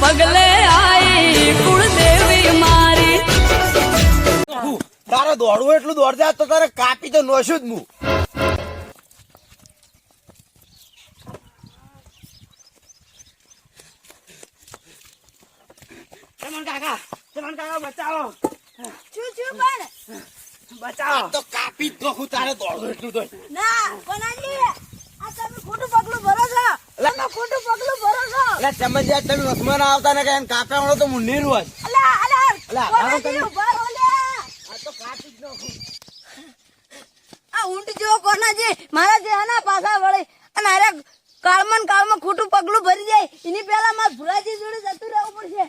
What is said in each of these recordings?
પગલે આઈ કુળદેવી મારી. તારે દોડવું એટલું દોડજા તો તારે કાપી તો નોશું જ હું ચમન કાકા ચમન કાકા બચાવો. શું શું પણ. બચાવો. તો કાપી હું તારે દોડવું એટલું તો. ના કોનાજી આ તમે ખોટું પગલું ભરો છો. ખોટું પગલું ભરો એટલે સમજ્યા તમે વસમાં આવતા ને કઈ કાકા વાળો તો તો કાપી જ આ ઊંટ જો કોનાજી મારા દેહના પાછા વળે. અને અરે કાળમાં કાળમાં ખોટું પગલું ભરી જાય. એની પહેલા મારા ભુરાજી જોડે જતું રહેવું પડશે.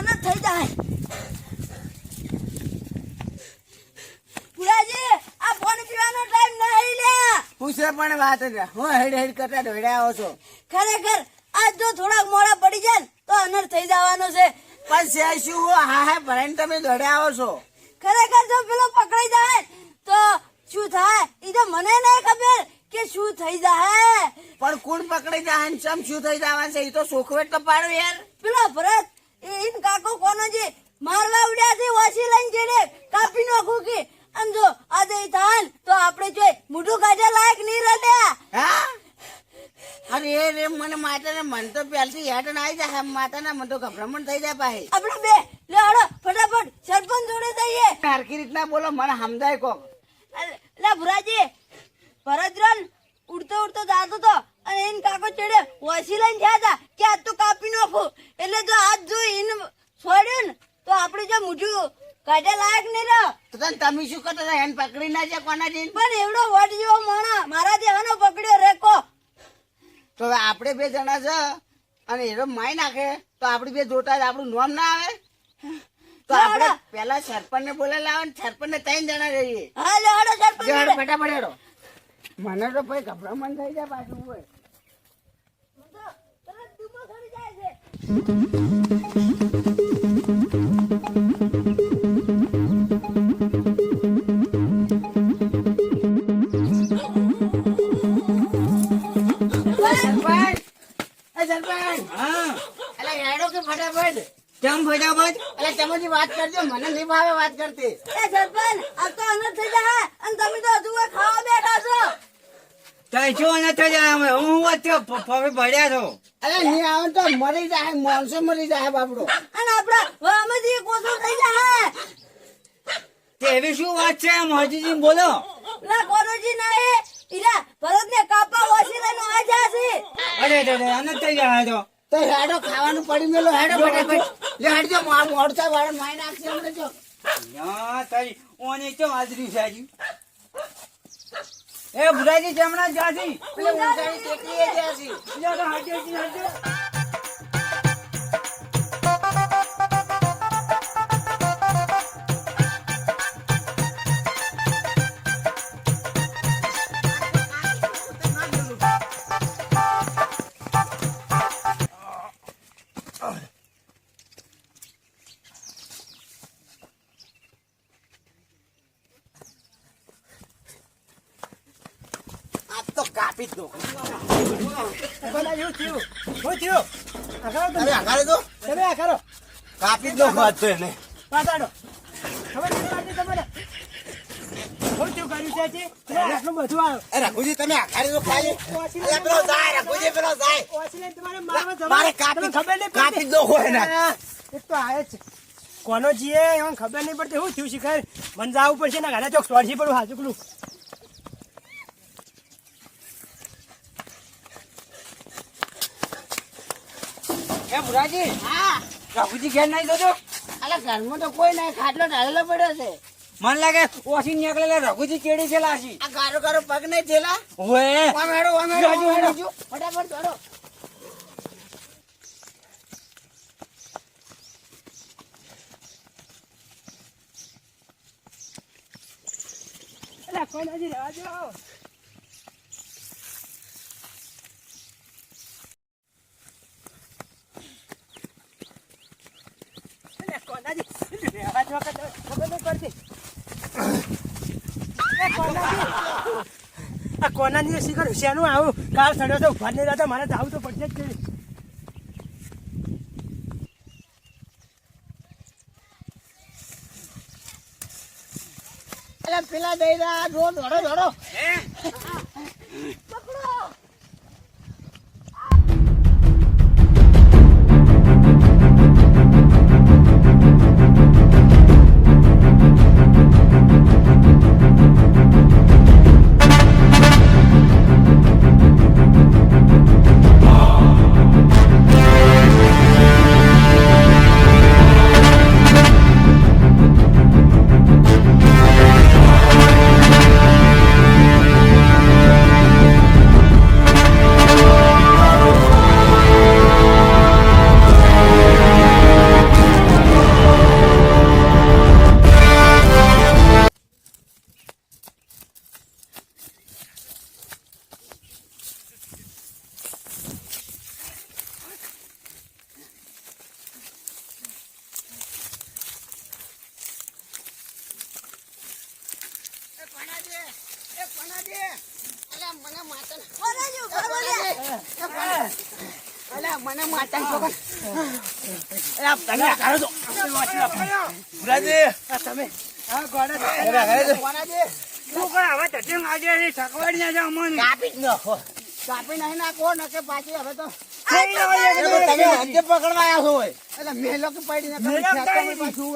નકા થઈ જાય. પુરાજી આ ફોન પીવાનો ટાઈમ નહીં લે. હું છે પણ વાત જ હું હેડ હેડ કરતા દોડ્યા આવો છો. ખરેખર આજ જો થોડાક મોડા પડી જાય તો અનર થઈ જવાનો છે. પણ છે શું હા? હા ભરાઈને તમે દોડ્યા આવો છો. ખરેખર જો પેલો પકડાઈ જાય તો શું થાય? એ તો મને નહીં ખબર કે શું થઈ જાય. પણ કોણ પકડી જાય ચમ શું થઈ જવાનું છે? એ તો સોખવેટ તો પાડો યાર. પેલો ભરત ઈન કાકો કોનો જે મારવા ઉડ્યા છે વાસી લઈને જેને કાપી નાખું કે. અને જો આજે ઈ થાય ને તો આપણે જોઈ મોઢું કાઢ્યા લાયક નહીં રહ્યા હા? અરે રે મને માતા ને મન તો પહેલથી ના આવી જાય માતા મન તો ગભરામણ થઈ જાય પાહે. આપણે બે લે હળો ફટાફટ સરપંચ જોડે જઈએ. સરખી રીતના બોલો મને સમજાય કોક. લે ભુરાજી ભરતરન ઉડતો ઉડતો જાતો તો અને એને કાકો ચડે વાસી લઈને ગયા હતા કે આજ તો કાપી નાખો? એટલે જો આજ જો એને છોડ્યું ને તો આપણે જો મોઢું કાઢે લાયક નહીં રહ્યો. તો તને તમે શું કરતા હતા? એને પકડી ના જાય કોના જઈને પણ એવડો વટ જેવો માણા મારા દેવાનો પકડ્યો રેકો. તો હવે આપણે બે જણા છે અને એનો માય નાખે તો આપડે બે જોતા જ આપણું નામ ના આવે? તો આપણે પેલા સરપંચ ને. બોલે લાવે ને સરપંચ ને ત્રણ જણા રહીએ. ફટાફટ મને તો ભાઈ ગભરામણ થઈ જાય પાછું હોય તો તરત ડૂબો થડી જાય છે સરપંચ એ સરપંચ હા અલા હેડો કે ફટાફટ કેમ ફટાફટ એટલે ચમચી વાત કરજો મને નહીં ભાવે વાત કરતી એ અને તમે તો હજુ ખાવા બેઠા છો તાઈ નથી જાય અમે હું છો. અરે આવે તો મરી જાય માણસો મરી જાય બાપડો અને આપડા વામજી કોસો થઈ જાય. તે શું વાત છે? બોલો ના કોરોજી ના એ ઈલા ભરત ને કાપા વાસી લઈને આ જાશે અરે અરે આનંદ થઈ જાય તો તો હેડો ખાવાનું પડી મેલો હેડો ફટાફટ. લે હેડજો મોડસા વાળા માય નાખશે હમણાં જો. યા તારી ઓને તો હાજરી છે હજી? એ બુરાજી જમણા જાસી એટલે ઊંચાઈ ટેકરીએ જાસી જો તો હાજર હાજર તો? જ દો કાપી જ દો વાત તો એને. રઘુજી તમે આઘાડે દો ખાલી. પેલો જાય રઘુજી પેલો જાય. તમારે મારે કાપી ખબર નહીં કાપી દો હોય ને એક તો આવે છે કોનો જીએ એમ ખબર નહીં પડતી. શું થયું શિખર? મને જવું પડશે ને ઘરે ચોક સોળસી પડું હાજુ એ મુરાજી? હા. રઘુજી ઘેર નહીં જોજો. અલા ઘરમાં તો કોઈ નહીં ખાટલો ઢાળેલો પડ્યો છે. મન લાગે ઓછી નીકળેલા રઘુજી કેડી છે લાશી. આ ગારો ગારો પગ નહીં થયેલા ઓએ ઓમ હેડો ઓમ હેડો ઓમ હેડો હેડો. ફટાફટ દોડો. કોઈ નથી રહેવા દો વખત ખબર નહીં પડતી એ કોનાજી. આ કોનાજી શીખર શેનું આવું કાલ સડ્યો તો ઊભા નહીં રહેતા મારે જાવું તો પડશે જ છે. પેલા દઈ રહ્યા જો દોડો દોડો મને માતા છોકરા. તમે આ કરો છો. આ તમે. ગોડા હવે આજે ઠકવાડી કાપી જ નાખો. કાપી નહીં નાખો નકે પાછી હવે તો. તમે પકડવા આવ્યા છો. એટલે મેલો કે પડી ને પાછું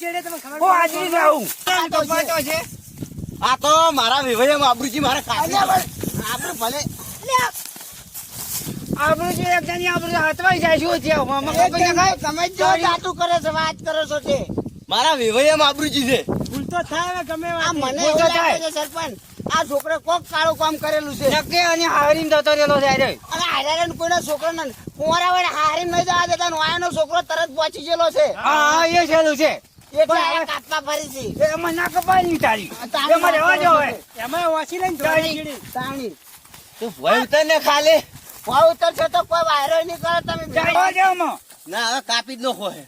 ચેડે તમે ખબર હું જાઉં. છે. આ તો મારા વિવયમ આબરૂજી મારે કાપી અલ્યા આપણે ભલે. આપણું જે એક આપણું હતવાઈ જાય શું છે? આમાં એક કોઈ જણ તમે જો જાતું કરે છે વાત કરો છો તે મારા વિવયમ આબરૂજી છે. ભૂલ તો થાય હવે ગમે આ મને થાય. સરપંચ આ છોકરો કોક કાળું કામ કરેલું છે. નક્કી અને હારીને જતો રહેલો છે અરે. અને હારે કોઈના છોકરાને કુંવારા વડે હારી નહીં જવા દેતા વાયનો છોકરો તરત પહોંચી ગયેલો છે. હા હા, એ છેલું છે. એમાં ના કપાય નહીં તારી. એમાં રહેવા જો એમાં વાસી લઈને તાણી તું ભય ઉતર ને ખાલી. ભાવ છે તો કોઈ વાયરો નહીં કરે તમે જાઓ જાઓ મો ના હવે કાપી જ નખો હે.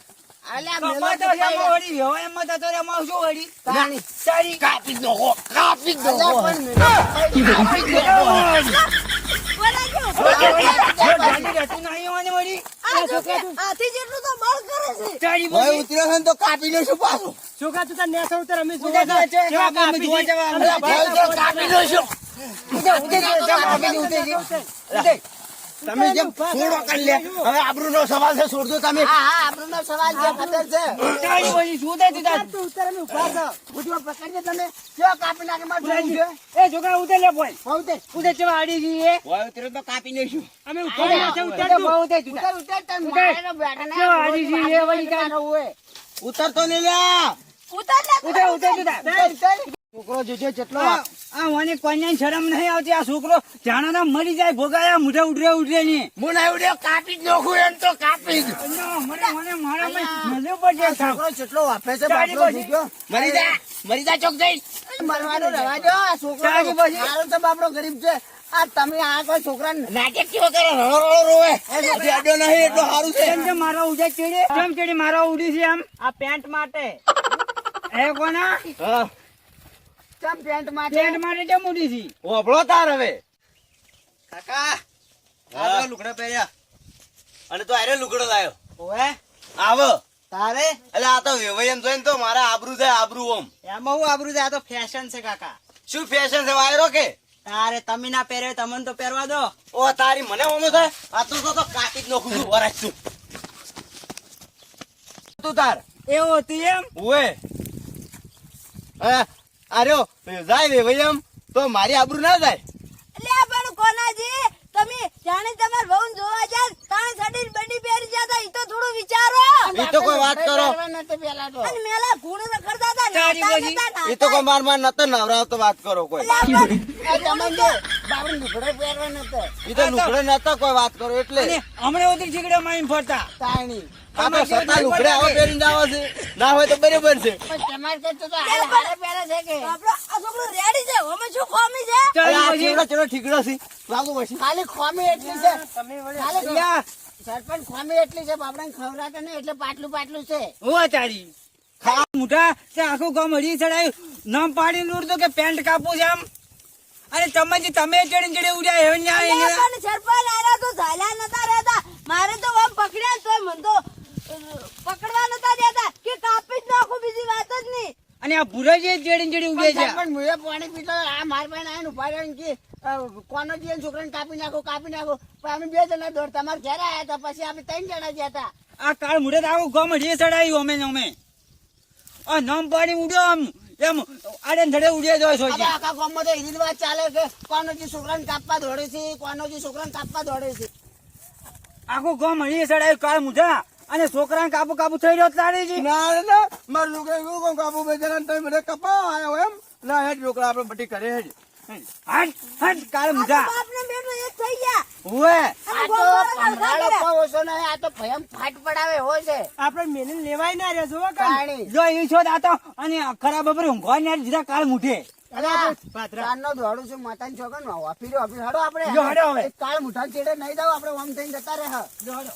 અલ્યા મેલો તો તો છે, હવે થાય. તો તો જતો રહે, એમાં શું? તાણી. તારી કાપી જ નખો કાપી જ નખો. કાપી જ નખો. બોલા જો જાડી રહેતું નહીં હોવાની વળી. જો હાથી જેટલું તો બળ કરે છે. તારી ભય બધી. છે તો કાપી પાછું. તું નેસો ઉતર અમે જોવા જોવા. જવા. તમે જેમ છોડો કરી લે હવે આબરૂ નો સવાલ છે છોડજો તમે હા હા આપણો સવાલ છે ખતર છે તારી બધી શું થાય તું તું ઉતર ને ઊભા છો. ભૂતમાં પકડજે તમે કેવો કાપી નાખે માર જોઈ છે એ જોગા ઉધે લે બોલ. ભાવ તે ઉધે આડી આડી એ ભય ઉતરે તો કાપી નઈશું અમે ઊભા રહ્યા છે, ઉતર તું. બહુ તું તાર. ઉતર ઉતર તને ઉતર. બેઠા ના કેવો આડી છે, એ વળી. મારો હોય. ઉતરતો નહીં લ્યા લે તું. ઉતર, ઉતર. છોકરો જોજો જેટલો આ મને કોન્યાની શરમ નહીં આવતી. આ છોકરો જાણે મરી જાય ભોગાયા મુઢે ઉડરે ઉડરે ની. હું ના ઉડ્યો કાપી જ નાખું એમ તો કાપી જ. મને મને મારા મળ્યો પડશે છોકરો જેટલો વાપરે છે તારી ભૂખ્યો. મરી જા મરી જા ચોક જઈ મરવાનું રહેવા દો આ છોકરો મારો તો બાપડો ગરીબ છે. આ તમે આ કોઈ છોકરા નાટક કેવો કરે રોવે. અડ્યો નહીં એટલું સારું છે. કેમ કે મારો ઉડે ચીડે? કેમ ચીડી મારો ઉડી છે એમ આ પેન્ટ માટે. એ કોના? હા. ચમ પેન્ટમાં પેન્ટ માટે કેમ ઉડી છી. ઓભળો તાર હવે. કાકા આ લુગડા પહેર્યા. અને તો આરે લુગડો લાયો. ઓહે આવો. તારે? એટલે આ તો વેવાઈ એમ જોઈને તો મારા આબરૂ થાય આબરૂ ઓમ. એમાં હું આબરૂ છે? આ તો ફેશન છે કાકા. શું ફેશન છે વાયરો કે? તારે તમે ના પહેરે તમને તો પહેરવા દો. ઓ તારી મને ઓમો થાય આ તો તો કાકી જ નાખું છું વરાજ છું તું તાર. એવો હતી એમ? ઓએ આર્યો જાય વેવાઈ એમ. તો મારી આબરૂ ના જાય. એટલે પણ કોનાજી તમે જાણે તમાર બહુ જોવા જાય તાણ સાડી બની પહેરી જતા ઈ તો થોડું વિચારો. એ તો કોઈ વાત કરો. તો અને મેલા ગુણ રખડતા હતા તારી નાતા તો. કોઈ માર માર નતો નવરાવતો વાત કરો કોઈ. તમને જો બાપડે લુગડો પહેરવા નતો એ તો લુગડે નતો કોઈ વાત કરો એટલે. હમણે હમણાં જીગડે માં ફરતા. તાણી. આ સતા લુગડે આવો પહેરીને આવે છે. ના હોય તો બરાબર છે. પણ તમારે કરતો તો હારે હારે પહેરે છે કે? આપણો આ છોકરો રેડી છે? અમે શું ખોમી છે? અરે આ ચાલ પછી. ચેવડો ચેવડો ઠીકડો છે. લાગુ પછી. ખાલી ખોમી એટલી છે. તમે વળી ખાલી યા, સરપંચ ખોમી એટલી છે બાપડાને ખવડાવતા નહીં એટલે પાટલું પાટલું છે. હું તારી ખા મોટા તે આખું ગામ હરી ચડાયું. નામ પાડીને ઉડતો કે પેન્ટ કાપું છે આમ. અને તમે જે તમે ચડી ચડી ઉડ્યા સરપંચ આયા તો ઝાલા નતા રહેતા. મારે તો આમ પકડ્યા તો મન તો પકડવા નતા દેતા કે કાપી જ નાખું બીજી વાત જ નહીં. અને આ ભૂરા જે જેડી જેડી ઉગે છે. પણ મુએ પાણી પીતો આ માર પાસે આવીને ઊભા રહીને કે કોનો જીએ છોકરાને કાપી નાખો કાપી નાખો. પણ અમે બે જણા દોડ તમારે ઘેર આયા હતા પછી આપણે ત્રણ જણા ગયા હતા. આ કાળ મુરે આવો ગામ ચડાયું અમે અમે. આ નામ પાણી ઉડ્યો આમ એમ આડે ધડે ઉડે જાય છો. હવે આખા ગામમાં તો એવી વાત ચાલે કે કોનો જે છોકરાને કાપવા દોડે છે કોનો જે છોકરાને કાપવા દોડે છે. આખું ગામ હળીએ ચડાયું કાળ મુઢા. અને છોકરાને કાબુ કાબુ થઈ રહ્યો તારી જી ના ના. મારું છોકરા એવું કહું કાબુ બે જણા તમે મને કપા આવ્યો એમ. ના હેડ છોકરા આપણે બધી કરે હેડ. હટ હટ કાળ મુઢા બાપને બેટો એક થઈ ગયા. ઓએ આ તો ભયમ ફાટ પડાવે હોય છે. આપણે મેલીને લેવાય ના રહ્યા જોવા કાંઈ. પાણી જો એ છો દાતો અને ખરાબ બપોરે ઊંઘવા ને જીરા કાળ મુઠે. ચાંદનો દોડું છું માતાની છોકર નો વાપી રહ્યો વાપી હાડો આપણે. જો હાડો હવે. કાળ મુઠા ચેડે નહીં દઉં આપણે ઓમ થઈને જતા રહે જો હડો.